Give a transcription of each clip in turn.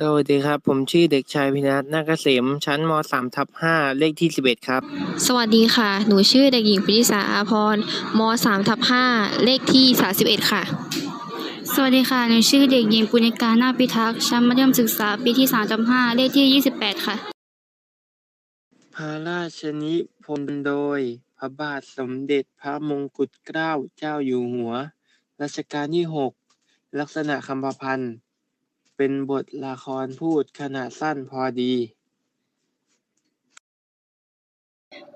สวัสดีครับ ผมชื่อเด็กชายพินัทนาคเกษม ชั้นม 3 ทับ5เลขที่ 11 ครับ สวัสดีค่ะ หนูชื่อเด็กหญิงปริษาอาพรม 3 ทับ5เลขที่ 31 ค่ะ สวัสดีค่ะ หนูชื่อเด็กหญิงปุณิการนาคพิทักษ์ ชั้นมัธยมศึกษาปีที่3จำ5เลขที่ 28 ค่ะ พระราชนิพนธ์โดย พระบาทสมเด็จพระมงกุฎเกล้าเจ้าอยู่หัว รัชกาลที่ 6 ลักษณะคำประพันธ์ เป็นบทละครพูดขนาดสั้นพอดี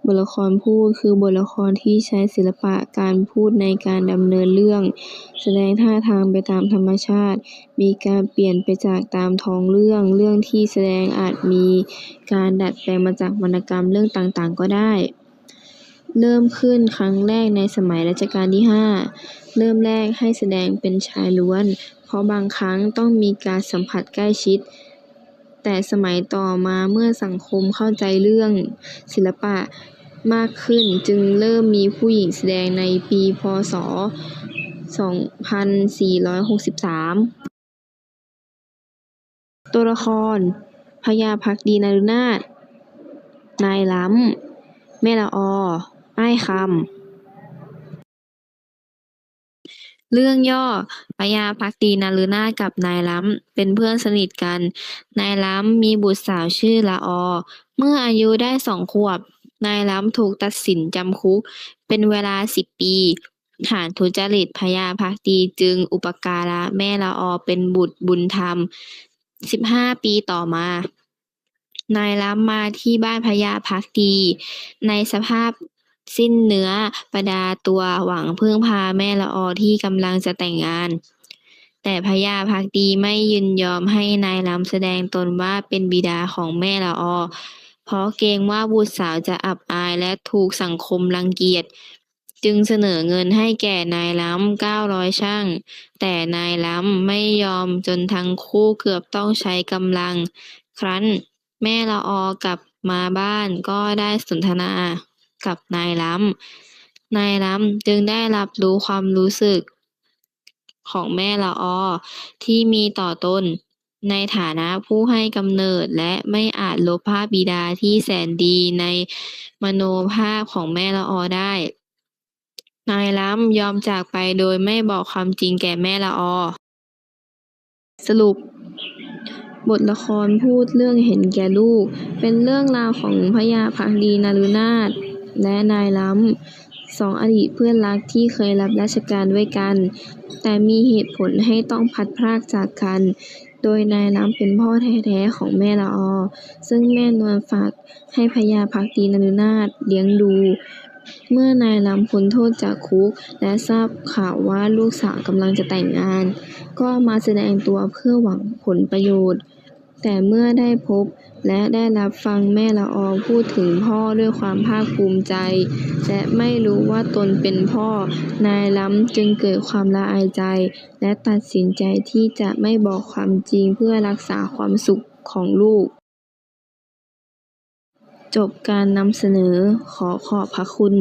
บทละครพูดคือบทละครที่ใช้ศิลปะการพูดในการดำเนินเรื่อง แสดงท่าทางไปตามธรรมชาติ มีการเปลี่ยนไปจากตามท้องเรื่อง เรื่องที่แสดงอาจมีการดัดแปลงมาจากวรรณกรรมเรื่องต่างๆ ก็ได้ เริ่มขึ้นครั้งแรกในสมัยรัชกาลที่ 5 เริ่มแรกให้แสดงเป็นชายล้วน เพราะบางครั้งต้องมีการสัมผัสใกล้ชิด แต่สมัยต่อมาเมื่อสังคมเข้าใจเรื่องศิลปะมากขึ้นจึงเริ่มมีผู้หญิงแสดงในปี พ.ศ.2463 ตัวละครพญาภักดีนฤนาถนายล้ำ แม่ละออ อ้ายคำ เรื่องย่อพญาภักดีนฤนากับนายล้ำ เป็นเพื่อนสนิทกัน นายล้ำมีบุตรสาวชื่อละออ เมื่ออายุได้สองขวบ นายล้ำถูกตัดสินจำคุก เป็นเวลาสิบปีฐานทุจริตพญาภักดีจึงอุปการะแม่ละออเป็นบุตรบุญธรรมสิบห้าปีต่อมา นายล้ำมาที่บ้านพญาภักดี ในสภาพ สิ้นเนื้อประดาตัวหวังพึ่งพาแม่ละออที่กำลังจะแต่งงาน แต่พญาภักดีไม่ยินยอมให้นายลำแสดงตนว่าเป็นบิดาของแม่ละออ เพราะเกรงว่าบุตรสาวจะอับอายและถูกสังคมรังเกียจ จึงเสนอเงินให้แก่นายล้ำเก้าร้อยชั่งแต่นายล้ำไม่ยอมจนทั้งคู่เกือบต้องใช้กำลัง ครั้นแม่ละออกลับมาบ้านก็ได้สนทนา กับนายล้ำ นายล้ำจึงได้รับรู้ความรู้สึก ของแม่ละออที่มีต่อตน ในฐานะผู้ให้กำเนิดและไม่อาจลบภาพบิดาที่แสนดีในมโนภาพของแม่ละออได้ นายล้ำยอมจากไปโดยไม่บอกความจริงแก่แม่ละออ สรุปบทละครพูดเรื่องเห็นแก่ลูก เป็นเรื่องราวของพญาภักดีนฤนาถ และนายล้ำ สองอดีตเพื่อนรักที่เคยรับราชการด้วยกัน แต่มีเหตุผลให้ต้องพัดพรากจากกัน โดยนายล้ำเป็นพ่อแท้ๆของแม่ละออ ซึ่งแม่นวลฝากให้พญาภักดีนฤนาถเลี้ยงดูเมื่อนายล้ำพ้นโทษจากคุก และทราบข่าวว่าลูกสาวกำลังจะแต่งงาน ก็มาแสดงตัวเพื่อหวังผลประโยชน์ แต่เมื่อได้พบและได้รับฟังแม่ละออพูดถึงพ่อด้วยความภาคภูมิใจ และไม่รู้ว่าตนเป็นพ่อ นายล้ำจึงเกิดความละอายใจ และตัดสินใจที่จะไม่บอกความจริงเพื่อรักษาความสุขของลูก จบการนำเสนอขอขอบพระคุณ